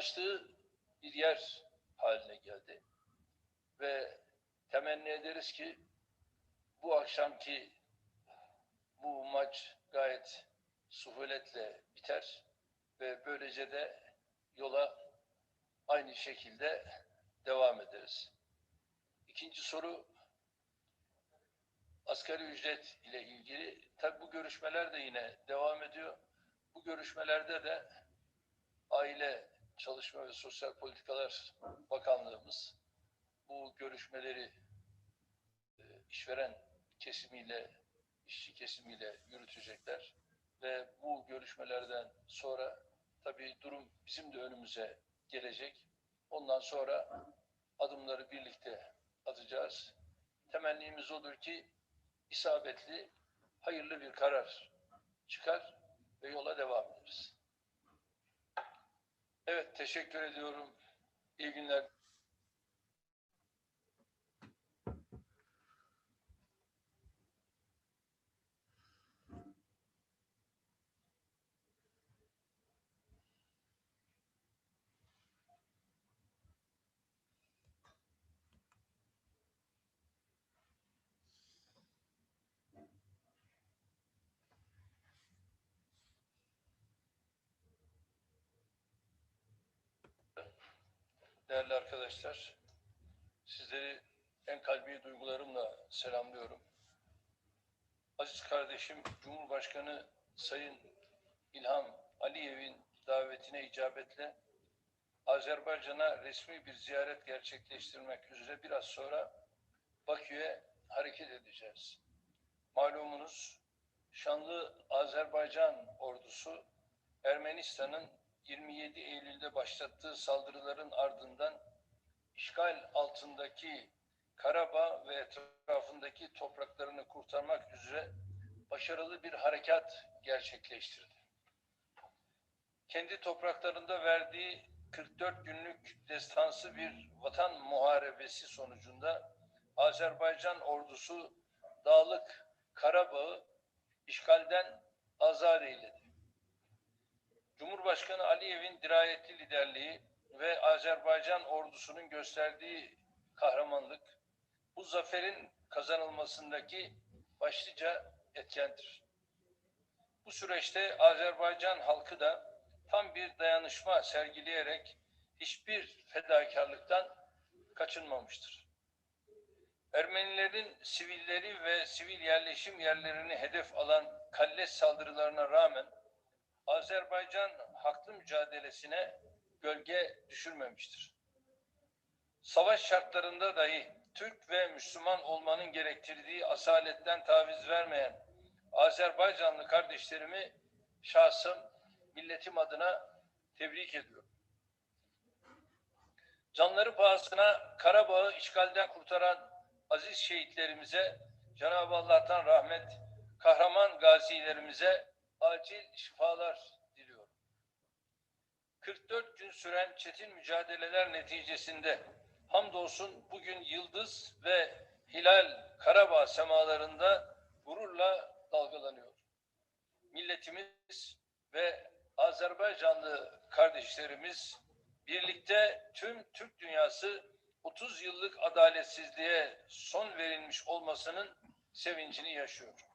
yoğunlaştığı bir yer haline geldi. Ve temenni ederiz ki bu akşamki bu maç gayet suhuletle biter ve böylece de yola aynı şekilde devam ederiz. İkinci soru asgari ücret ile ilgili. Tabi bu görüşmeler de yine devam ediyor. Bu görüşmelerde de Aile, Çalışma ve Sosyal Politikalar Bakanlığımız bu görüşmeleri e, işveren kesimiyle, işçi kesimiyle yürütecekler ve bu görüşmelerden sonra tabii durum bizim de önümüze gelecek. Ondan sonra adımları birlikte atacağız. Temennimiz odur ki isabetli, hayırlı bir karar çıkar ve yola devam ederiz. Evet, teşekkür ediyorum. İyi günler. Değerli arkadaşlar, sizleri en kalbi duygularımla selamlıyorum. Aziz kardeşim Cumhurbaşkanı Sayın İlham Aliyev'in davetine icabetle Azerbaycan'a resmi bir ziyaret gerçekleştirmek üzere biraz sonra Bakü'ye hareket edeceğiz. Malumunuz şanlı Azerbaycan ordusu Ermenistan'ın 27 Eylül'de başlattığı saldırıların ardından işgal altındaki Karabağ ve etrafındaki topraklarını kurtarmak üzere başarılı bir harekat gerçekleştirdi. Kendi topraklarında verdiği 44 günlük destansı bir vatan muharebesi sonucunda Azerbaycan ordusu Dağlık Karabağ'ı işgalden azat eyledi. Cumhurbaşkanı Aliyev'in dirayetli liderliği ve Azerbaycan ordusunun gösterdiği kahramanlık bu zaferin kazanılmasındaki başlıca etkendir. Bu süreçte Azerbaycan halkı da tam bir dayanışma sergileyerek hiçbir fedakarlıktan kaçınmamıştır. Ermenilerin sivilleri ve sivil yerleşim yerlerini hedef alan kalleş saldırılarına rağmen Azerbaycan haklı mücadelesine gölge düşürmemiştir. Savaş şartlarında dahi Türk ve Müslüman olmanın gerektirdiği asaletten taviz vermeyen Azerbaycanlı kardeşlerimi şahsım, milletim adına tebrik ediyorum. Canları pahasına Karabağ'ı işgalden kurtaran aziz şehitlerimize Cenab-ı Allah'tan rahmet, kahraman gazilerimize acil şifalar diliyorum. 44 gün süren çetin mücadeleler neticesinde hamdolsun bugün yıldız ve hilal Karabağ semalarında gururla dalgalanıyor. Milletimiz ve Azerbaycanlı kardeşlerimiz birlikte tüm Türk dünyası 30 yıllık adaletsizliğe son verilmiş olmasının sevincini yaşıyor.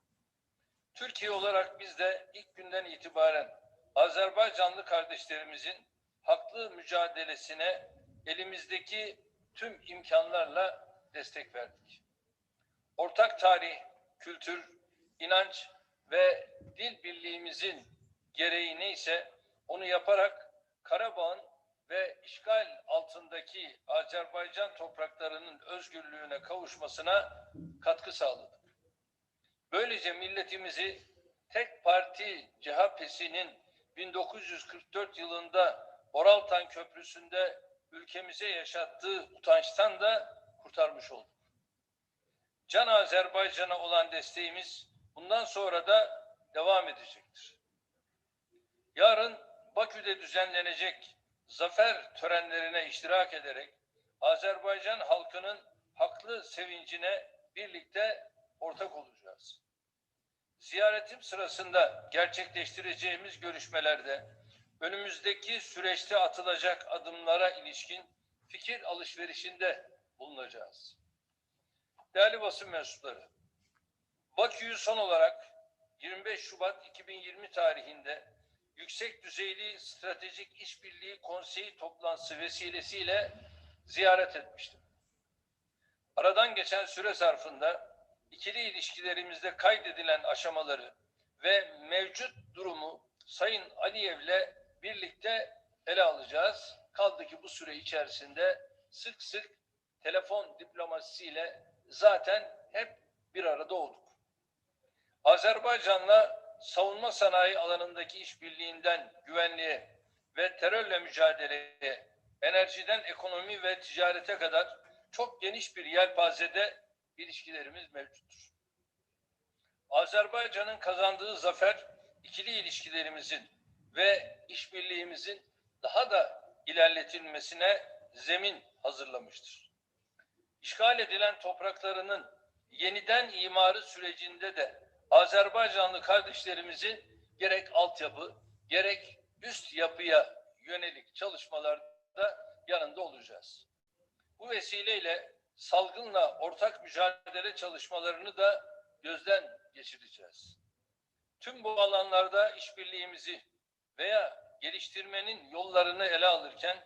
Türkiye olarak biz de ilk günden itibaren Azerbaycanlı kardeşlerimizin haklı mücadelesine elimizdeki tüm imkanlarla destek verdik. Ortak tarih, kültür, inanç ve dil birliğimizin gereği neyse onu yaparak Karabağ'ın ve işgal altındaki Azerbaycan topraklarının özgürlüğüne kavuşmasına katkı sağladık. Böylece milletimizi tek parti CHP'sinin 1944 yılında Oraltan Köprüsü'nde ülkemize yaşattığı utançtan da kurtarmış olduk. Can Azerbaycan'a olan desteğimiz bundan sonra da devam edecektir. Yarın Bakü'de düzenlenecek zafer törenlerine iştirak ederek Azerbaycan halkının haklı sevincine birlikte ortak olacağız. Ziyaretim sırasında gerçekleştireceğimiz görüşmelerde önümüzdeki süreçte atılacak adımlara ilişkin fikir alışverişinde bulunacağız. Değerli basın mensupları, Bakü'yü son olarak 25 Şubat 2020 tarihinde Yüksek Düzeyli Stratejik İşbirliği Konseyi toplantısı vesilesiyle ziyaret etmiştim. Aradan geçen süre zarfında ikili ilişkilerimizde kaydedilen aşamaları ve mevcut durumu Sayın Aliyev'le birlikte ele alacağız. Kaldı ki bu süre içerisinde sık sık telefon diplomasisiyle zaten hep bir arada olduk. Azerbaycan'la savunma sanayi alanındaki işbirliğinden güvenliğe ve terörle mücadeleye, enerjiden ekonomi ve ticarete kadar çok geniş bir yelpazede ilişkilerimiz mevcuttur. Azerbaycan'ın kazandığı zafer ikili ilişkilerimizin ve işbirliğimizin daha da ilerletilmesine zemin hazırlamıştır. İşgal edilen topraklarının yeniden imarı sürecinde de Azerbaycanlı kardeşlerimizin gerek altyapı gerek üst yapıya yönelik çalışmalarda yanında olacağız. Bu vesileyle salgınla ortak mücadele çalışmalarını da gözden geçireceğiz. Tüm bu alanlarda işbirliğimizi veya geliştirmenin yollarını ele alırken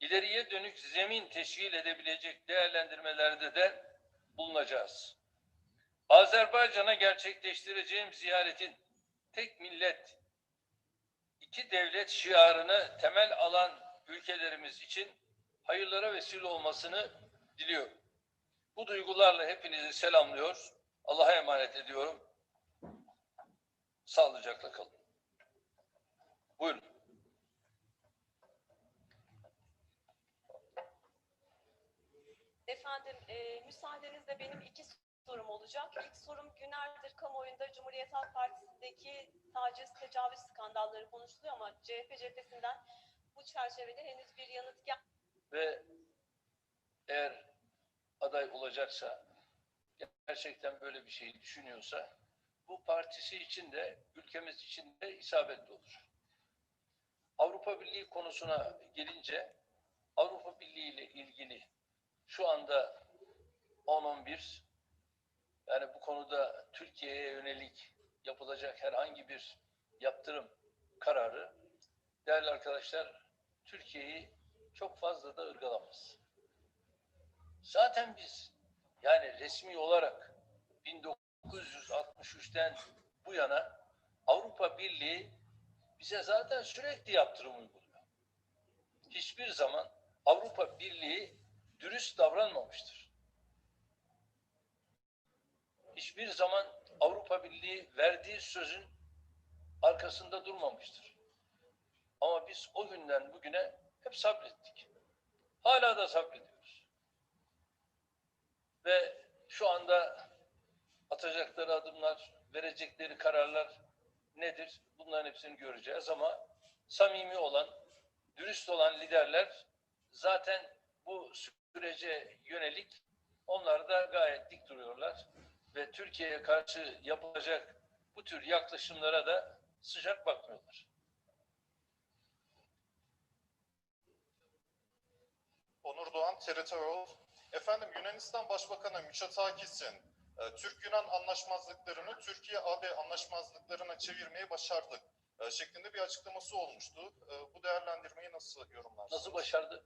ileriye dönük zemin teşkil edebilecek değerlendirmelerde de bulunacağız. Azerbaycan'a gerçekleştireceğim ziyaretin tek millet, iki devlet şiarını temel alan ülkelerimiz için hayırlara vesile olmasını diliyorum. Bu duygularla hepinizi selamlıyor, Allah'a emanet ediyorum. Sağlıcakla kalın. Buyurun. Efendim, e, müsaadenizle benim iki sorum olacak. İlk sorum günlerdir kamuoyunda Cumhuriyet Halk Partisi'ndeki taciz, tecavüz skandalları konuşuluyor ama CHP cephesinden bu çerçevede henüz bir yanıt gel Ve eğer aday olacaksa, gerçekten böyle bir şey düşünüyorsa, bu partisi için de, ülkemiz için de isabetli olur. Avrupa Birliği konusuna gelince, Avrupa Birliği ile ilgili şu anda 10-11 yani bu konuda Türkiye'ye yönelik yapılacak herhangi bir yaptırım kararı değerli arkadaşlar Türkiye'yi çok fazla da ırgalamaz. Zaten biz yani resmi olarak 1963'ten bu yana Avrupa Birliği bize zaten sürekli yaptırım uyguluyor. Hiçbir zaman Avrupa Birliği dürüst davranmamıştır. Hiçbir zaman Avrupa Birliği verdiği sözün arkasında durmamıştır. Ama biz o günden bugüne hep sabrettik. Hala da sabrediyoruz. Ve şu anda atacakları adımlar, verecekleri kararlar nedir? Bunların hepsini göreceğiz ama samimi olan, dürüst olan liderler zaten bu sürece yönelik onlar da gayet dik duruyorlar ve Türkiye'ye karşı yapılacak bu tür yaklaşımlara da sıcak bakmıyorlar. Onur Doğan, TRT World. Efendim Yunanistan Başbakanı Mitsotakis'in e, Türk-Yunan anlaşmazlıklarını Türkiye-AB anlaşmazlıklarına çevirmeyi başardık e, şeklinde bir açıklaması olmuştu. E, bu değerlendirmeyi nasıl yorumlarsınız? Nasıl başardı?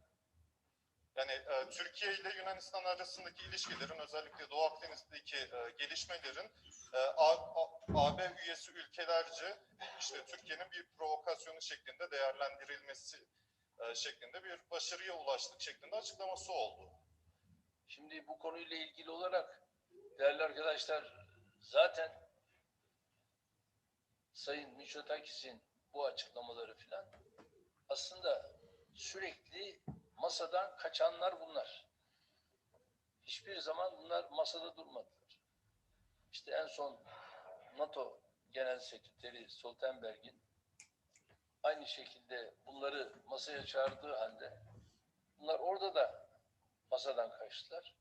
Yani e, Türkiye ile Yunanistan arasındaki ilişkilerin özellikle Doğu Akdeniz'deki e, gelişmelerin e, A- A- AB üyesi ülkelerce işte Türkiye'nin bir provokasyonu şeklinde değerlendirilmesi e, şeklinde bir başarıya ulaştık şeklinde açıklaması oldu. Şimdi bu konuyla ilgili olarak değerli arkadaşlar zaten Sayın Mitsotakis'in bu açıklamaları filan aslında sürekli masadan kaçanlar bunlar. Hiçbir zaman bunlar masada durmadılar. İşte en son NATO Genel Sekreteri Stoltenberg'in aynı şekilde bunları masaya çağırdığı halde bunlar orada da masadan kaçtılar.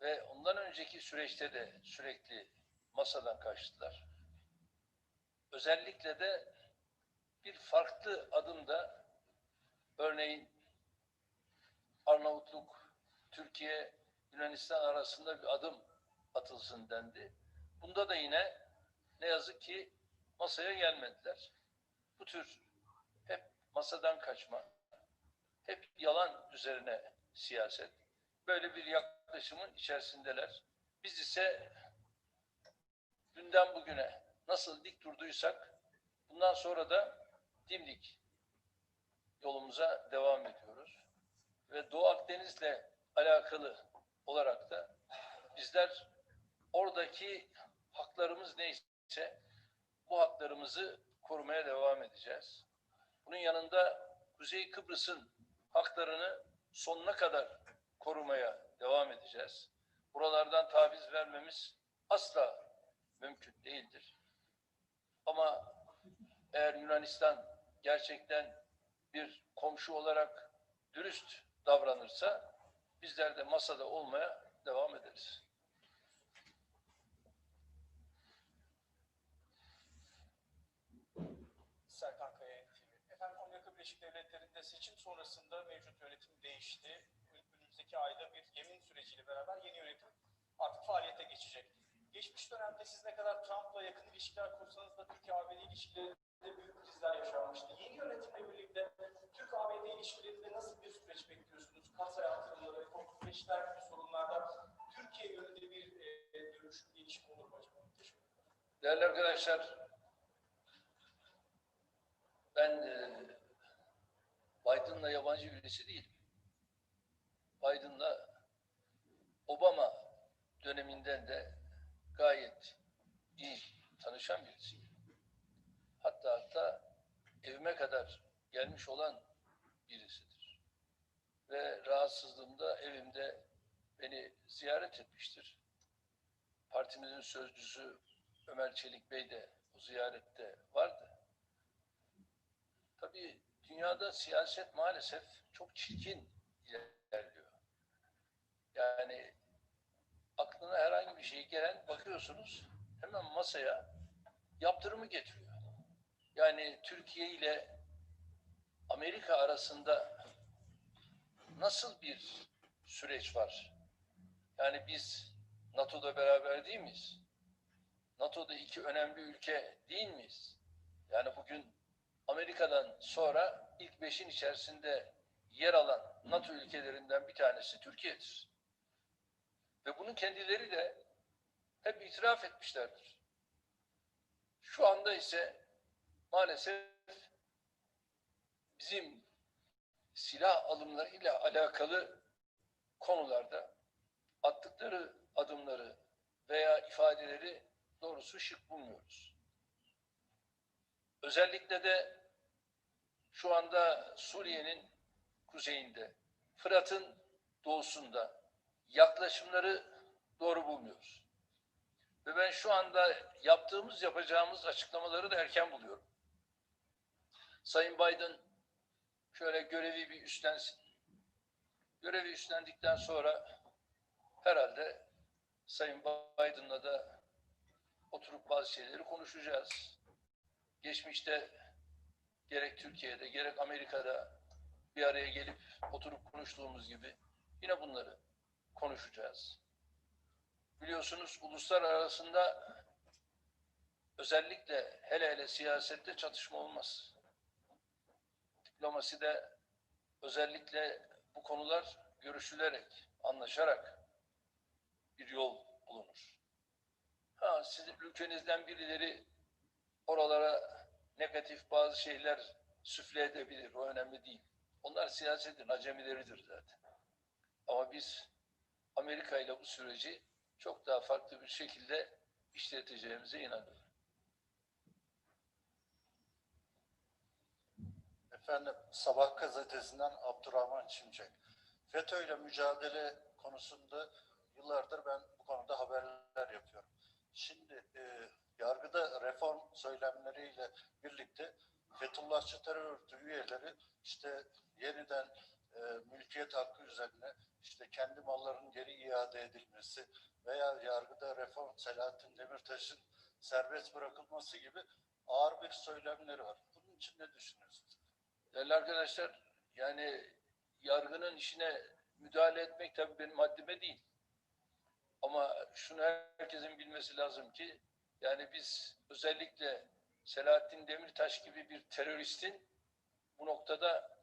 Ve ondan önceki süreçte de sürekli masadan kaçtılar. Özellikle de bir farklı adım da örneğin Arnavutluk, Türkiye, Yunanistan arasında bir adım atılsın dendi. Bunda da yine ne yazık ki masaya gelmediler. Bu tür hep masadan kaçma, hep yalan üzerine siyaset. Böyle bir yaklaşımın içerisindeler. Biz ise dünden bugüne nasıl dik durduysak bundan sonra da dimdik yolumuza devam ediyoruz. Ve Doğu Akdeniz'le alakalı olarak da bizler oradaki haklarımız neyse bu haklarımızı korumaya devam edeceğiz. Bunun yanında Kuzey Kıbrıs'ın haklarını sonuna kadar korumaya devam edeceğiz. Buralardan taviz vermemiz asla mümkün değildir. Ama eğer Yunanistan gerçekten bir komşu olarak dürüst davranırsa bizler de masada olmaya devam ederiz. Serkan Kaya NTV. Efendim Amerika Birleşik Devletleri'nde seçim sonrasında mevcut yönetim değişti. Önümüzdeki ayda bir yemin süreciyle beraber yeni yönetim artık faaliyete geçecek. Geçmiş dönemde siz ne kadar Trump'la yakın ilişkiler kursanız da Türkiye-ABD ilişkilerinde büyük krizler yaşanmıştı. Yeni yönetimle birlikte Türk-ABD ilişkilerinde nasıl bir süreç bekliyorsunuz? Kasa yatırımları, korku süreçler gibi sorunlarda Türkiye yönünde bir e, dönüşüm, gelişim olur mu acaba? Değerli arkadaşlar, ben e, Biden'la yabancı birisi değilim. Biden'la Obama döneminden de gayet iyi tanışan birisiyim. Hatta hatta evime kadar gelmiş olan birisidir. Ve rahatsızlığımda evimde beni ziyaret etmiştir. Partimizin sözcüsü Ömer Çelik Bey de o ziyarette vardı. Tabii dünyada siyaset maalesef çok çirkin ilerliyor. Yani aklına herhangi bir şey gelen bakıyorsunuz hemen masaya yaptırımı getiriyor. Yani Türkiye ile Amerika arasında nasıl bir süreç var? Yani biz NATO'da beraber değil miyiz? NATO'da iki önemli ülke değil miyiz? Yani bugün Amerika'dan sonra ilk beşin içerisinde yer alan NATO ülkelerinden bir tanesi Türkiye'dir. Ve bunun kendileri de hep itiraf etmişlerdir. Şu anda ise maalesef bizim silah alımlarıyla alakalı konularda attıkları adımları veya ifadeleri doğrusu şık bulmuyoruz. Özellikle de şu anda Suriye'nin kuzeyinde, Fırat'ın doğusunda yaklaşımları doğru bulmuyoruz. Ve ben şu anda yaptığımız, yapacağımız açıklamaları da erken buluyorum. Sayın Biden şöyle görevi bir üstlensin. Görevi üstlendikten sonra herhalde Sayın Biden'la da oturup bazı şeyleri konuşacağız. Geçmişte gerek Türkiye'de gerek Amerika'da bir araya gelip oturup konuştuğumuz gibi yine bunları konuşacağız. Biliyorsunuz uluslar arasında özellikle hele hele siyasette çatışma olmaz. Diplomaside özellikle bu konular görüşülerek, anlaşarak bir yol bulunur. Ha, sizin ülkenizden birileri oralara negatif bazı şeyler süfle edebilir. O önemli değil. Onlar siyasetin acemileridir zaten. Ama biz Amerika ile bu süreci çok daha farklı bir şekilde işleteceğimize inanıyorum. Efendim Sabah gazetesinden Abdurrahman Çimcek. FETÖ ile mücadele konusunda yıllardır ben bu konuda haberler yapıyorum. Şimdi e, yargıda reform söylemleriyle birlikte Fethullahçı terör örgütü üyeleri işte yeniden e, mülkiyet hakkı üzerine işte kendi mallarının geri iade edilmesi veya yargıda reform Selahattin Demirtaş'ın serbest bırakılması gibi ağır bir söylemleri var. Bunun için ne düşünüyorsunuz? Değerli arkadaşlar, yani yargının işine müdahale etmek tabii benim haddime değil. Ama şunu herkesin bilmesi lazım ki, yani biz özellikle Selahattin Demirtaş gibi bir teröristin bu noktada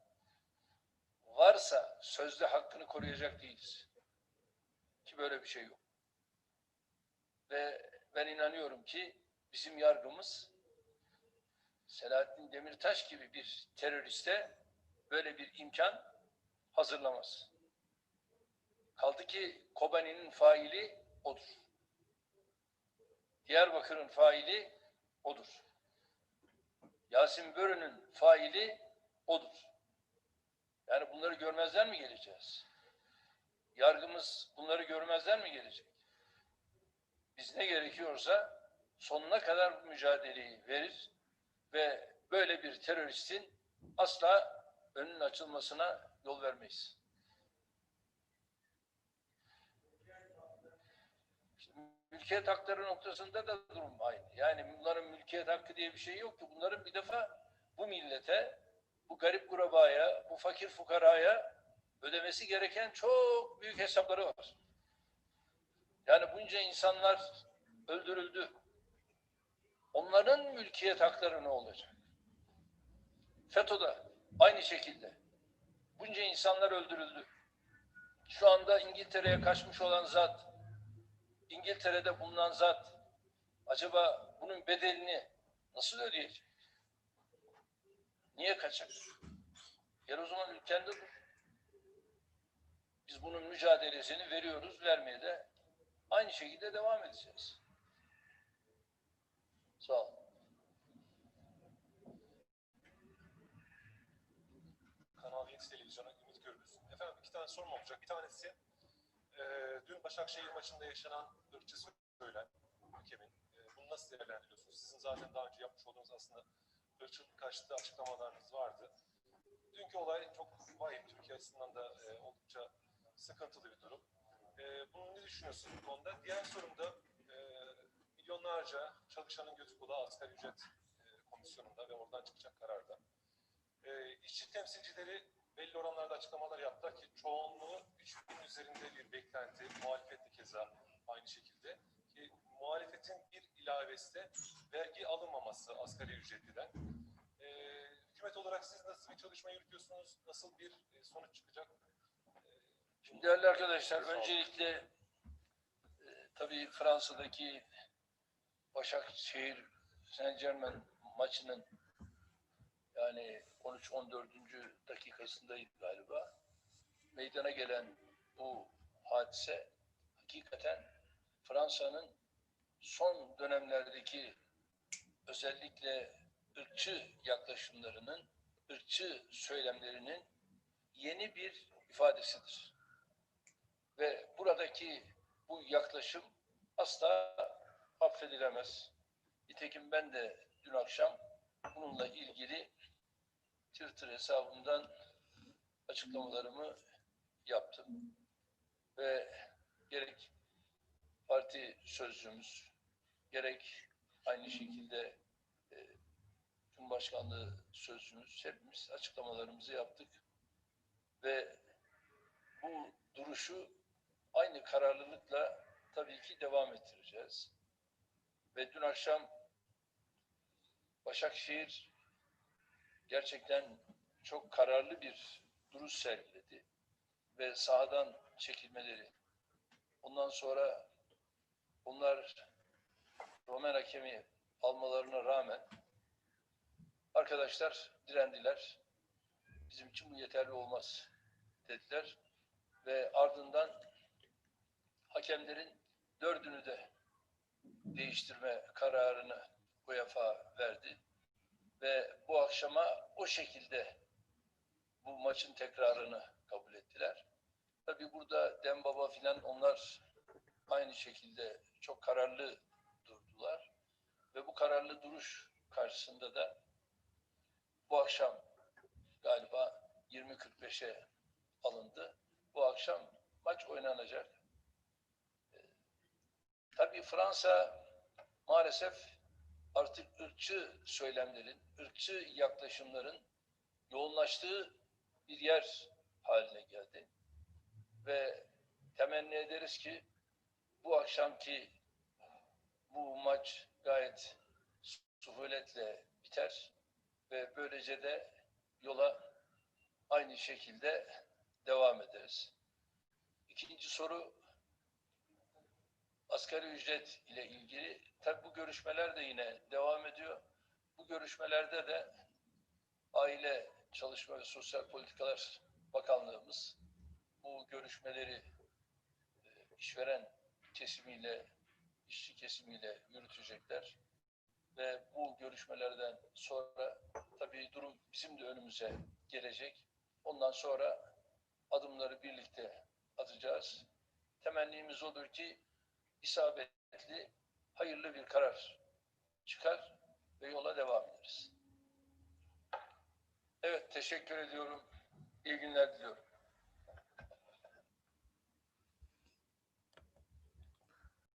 varsa sözde hakkını koruyacak değiliz. Ki böyle bir şey yok. Ve ben inanıyorum ki bizim yargımız Selahattin Demirtaş gibi bir teröriste böyle bir imkan hazırlamaz. Kaldı ki Kobani'nin faili odur. Diyarbakır'ın faili odur. Yasin Börü'nün faili odur. Yani bunları görmezden mi geleceğiz? Yargımız bunları görmezden mi gelecek? Biz ne gerekiyorsa sonuna kadar mücadeleyi verir ve böyle bir teröristin asla önünün açılmasına yol vermeyiz. İşte mülkiyet hakları noktasında da durum aynı. Yani bunların mülkiyet hakkı diye bir şey yok ki. Bunların bir defa bu millete, bu garip kurabaya, bu fakir fukaraya ödemesi gereken çok büyük hesapları var. Yani bunca insanlar öldürüldü. Onların mülkiyet hakları ne olacak? FETÖ'de aynı şekilde. Bunca insanlar öldürüldü. Şu anda İngiltere'ye kaçmış olan zat, İngiltere'de bulunan zat, acaba bunun bedelini nasıl ödeyecek? Niye kaçak? Gel o zaman ülkende dur. Biz bunun mücadelesini veriyoruz, vermeye de aynı şekilde devam edeceğiz. Sağ ol. Kanal 7 televizyona Ümit Gürbüz. Efendim iki tane sorum olacak. Bir tanesi e, dün Başakşehir maçında yaşanan ırkçı söylem hakemin. E, bunu nasıl değerlendiriyorsunuz? Sizin zaten daha önce yapmış olduğunuz aslında ırkçılık karşıtı açıklamalarınız vardı. Dünkü olay çok vahim. Türkiye açısından da e, oldukça sıkıntılı bir durum. E, bunu ne düşünüyorsunuz bu konuda? Diğer sorum da e, milyonlarca çalışanın gözü kulağı asgari ücret e, komisyonunda ve oradan çıkacak kararda. E, işçi temsilcileri belli oranlarda açıklamalar yaptılar ki çoğunluğu 3000 üzerinde bir beklenti, muhalefet keza aynı şekilde. Ki muhalefetin bir ilavesi de vergi alınmaması asgari ücretliden. E, hükümet olarak siz nasıl bir çalışma yürütüyorsunuz? Nasıl bir e, sonuç çıkacak? Şimdi değerli arkadaşlar öncelikle e, tabii Fransa'daki Başakşehir Saint Germain maçının yani 13-14. dakikasındaydı galiba. Meydana gelen bu hadise hakikaten Fransa'nın son dönemlerdeki özellikle ırkçı yaklaşımlarının, ırkçı söylemlerinin yeni bir ifadesidir. Ve buradaki bu yaklaşım asla affedilemez. Nitekim ben de dün akşam bununla ilgili Twitter hesabımdan açıklamalarımı yaptım. Ve gerek parti sözcümüz, gerek aynı şekilde e, Cumhurbaşkanlığı sözcümüz hepimiz açıklamalarımızı yaptık. Ve bu duruşu aynı kararlılıkla tabii ki devam ettireceğiz. Ve dün akşam Başakşehir gerçekten çok kararlı bir duruş sergiledi ve sahadan çekilmeleri. Ondan sonra bunlar Romen hakemi almalarına rağmen arkadaşlar direndiler. Bizim için bu yeterli olmaz dediler ve ardından hakemlerin dördünü de değiştirme kararını UEFA verdi ve bu akşama o şekilde bu maçın tekrarını kabul ettiler. Tabii burada Dembaba filan onlar aynı şekilde çok kararlı durdular ve bu kararlı duruş karşısında da bu akşam galiba 20.45'e alındı. Bu akşam maç oynanacak. Ee, Tabii Fransa maalesef artık ırkçı söylemlerin, ırkçı yaklaşımların yoğunlaştığı bir yer haline geldi. Ve temenni ederiz ki bu akşamki bu maç gayet suhuletle biter ve böylece de yola aynı şekilde devam ederiz. İkinci soru asgari ücret ile ilgili. Tabi bu görüşmeler de yine devam ediyor. Bu görüşmelerde de Aile, Çalışma ve Sosyal Politikalar Bakanlığımız bu görüşmeleri e, işveren kesimiyle, işçi kesimiyle yürütecekler. Ve bu görüşmelerden sonra tabii durum bizim de önümüze gelecek. Ondan sonra adımları birlikte atacağız. Temennimiz odur ki isabetli, hayırlı bir karar çıkar ve yola devam ederiz. Evet, teşekkür ediyorum. İyi günler diliyorum.